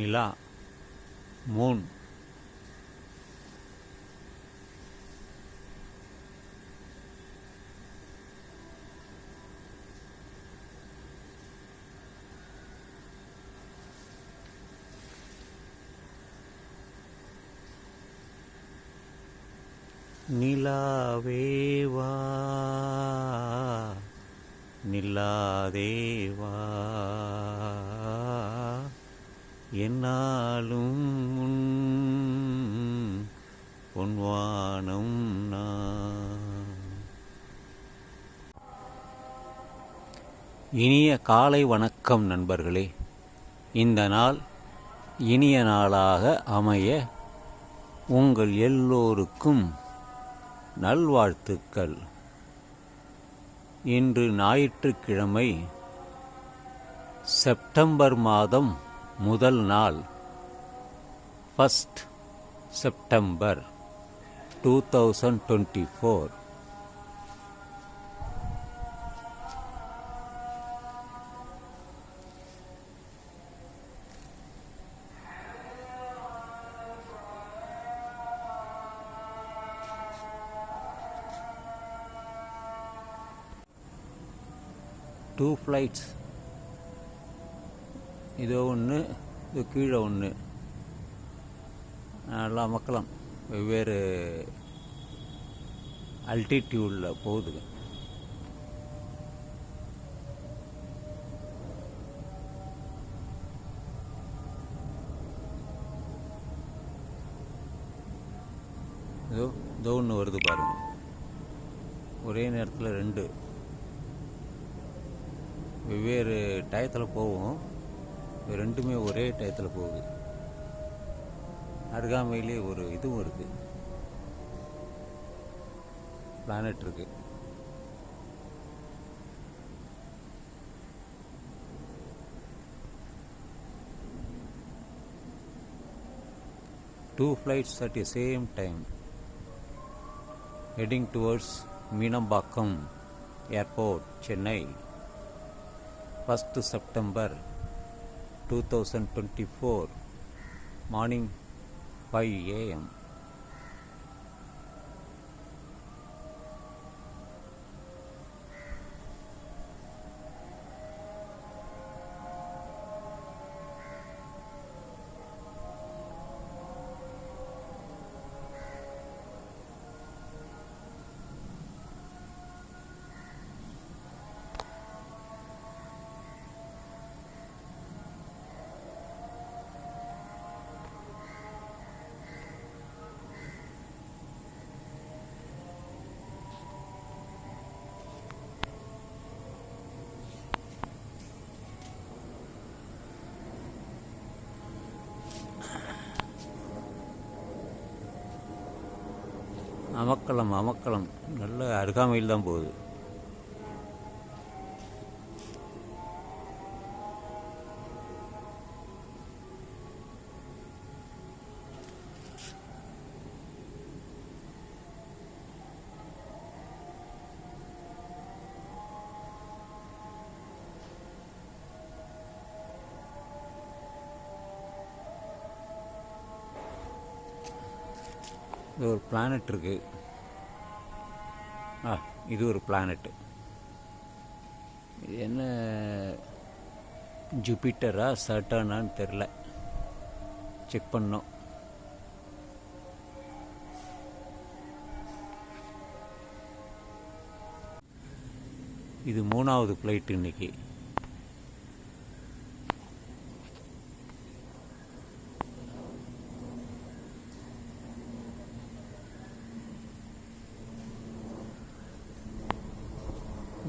நிலா Moon. நிலாவேவா நில்லாதேவா என்னாலும் உன் பொன்வானம் நான். இனிய காலை வணக்கம் நண்பர்களே. இந்த நாள் இனிய நாளாக அமைய உங்கள் எல்லோருக்கும் நல்வாழ்த்துக்கள். இன்று ஞாயிற்றுக்கிழமை செப்டம்பர் மாதம் முதல் நாள் first September two thousand twenty four two flights இதோ ஒன்று இது கீழே ஒன்று. நல்லா மக்களும் வெவ்வேறு அல்டிடியூடில் போகுது. இதோ இதோ ஒன்று வருது பாருங்க. ஒரே நேரத்தில் ரெண்டு. வெவ்வேறு டயத்தில் போகும். ரெண்டுமே ஒரே டயத்தில் போகுது அருகாமையிலே ஒரு இதுவும் இருக்குது பிளானட் இருக்குது two flights at the same time heading towards Minambakkam Airport, Chennai, 1st September 2024 morning 5 a.m. அமக்களம் அமக்களம் நல்ல அருகாமையில் தான் போகுது. இது ஒரு பிளானட் இருக்கு. ஆ இது ஒரு பிளானட்டு இது என்ன? ஜூபிட்டரா சர்டானான்னு தெரில செக் பண்ணோம். இது மூணாவது ஃப்ளைட் இன்னைக்கு.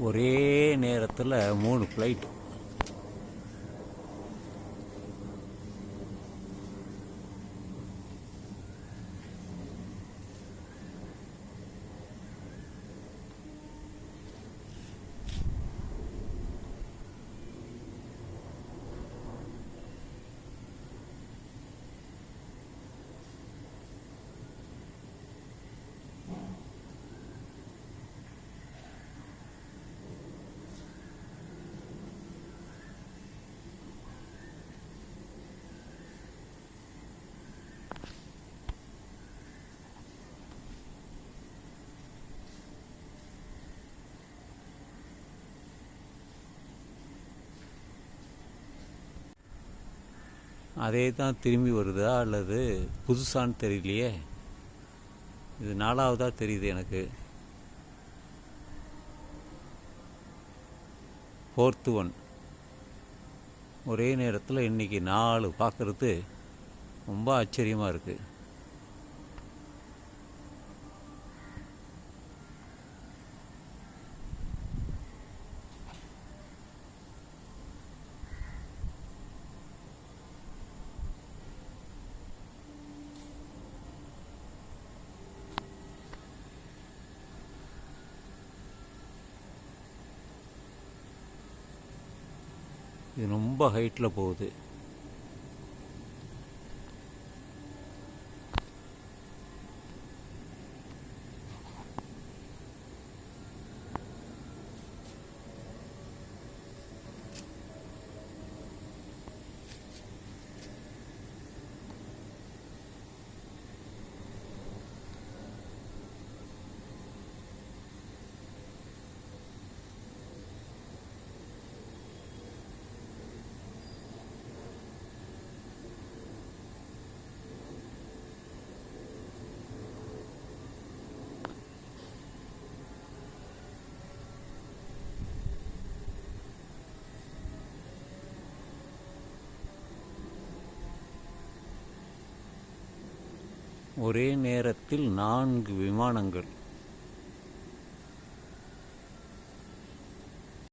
ஒரே நேரத்தில் மூணு ஃப்ளைட்டு அதே தான் திரும்பி வருதா அல்லது புதுசான்னு தெரியலையே? இது நாலாவதாக தெரியுது எனக்கு. ஃபோர்த்து ஒன் ஒரே நேரத்தில் இன்னைக்கு நாலு பார்க்குறது ரொம்ப ஆச்சரியமாக இருக்குது இது ரொம்ப ஹைட்டில் போகுது. ஒரே நேரத்தில் நான்கு விமானங்கள்.